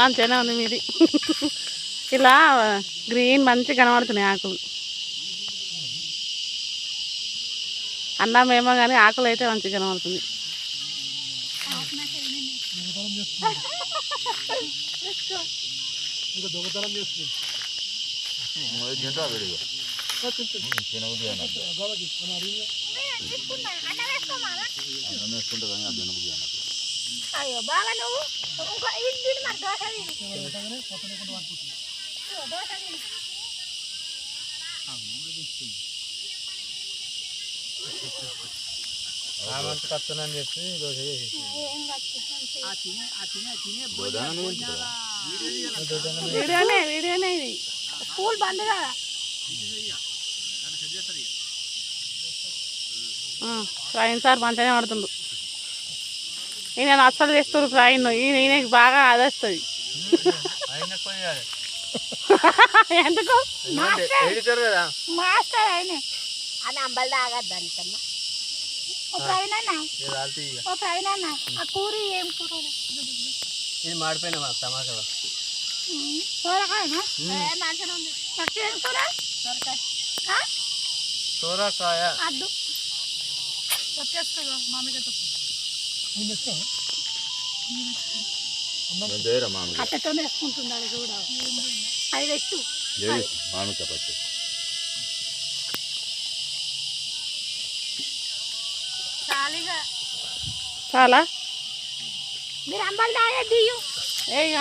మంచిగానే ఉంది మీది? ఇలా గ్రీన్ మంచి కనబడుతున్నాయి ఆకులు. అన్నం ఏమో కానీ ఆకులు అయితే మంచిగా కనబడుతుంది. దొంగతనం అయ్యో బాగా నువ్వు ఇంకో ఇది తిను మరి దోశ కత్తనని చెప్పి దోశ వీడియోనే వీడియోనే ఇది స్కూల్ బంద్ కదా ఫ్రైన్ సార్ మంచిగానే పడుతుండు ఈయన అస్సలు చేస్తారు ఫ్రైన్ ఈయన ఈయనకి బాగా పోయాలి ఎందుకు? మాస్టర్. ఆయన. అని అంబల్ తాగద్దు అంతమ్మా ఓ ప్రవీణ్. ఓ ప్రవీణ్ అన్న? ఆ కూర ఏం కూర ఇది మాడిపోయినా మాకు టమాటా సోరకాయ. అద్దు. వచ్చేస్తుందా మామిడికాయ నేను చేయరా మామిడి కట్టెతో వేసుకుంటున్నాడు కూడా అది పెట్టు. చాలా? మీరు అంబల్ ఇక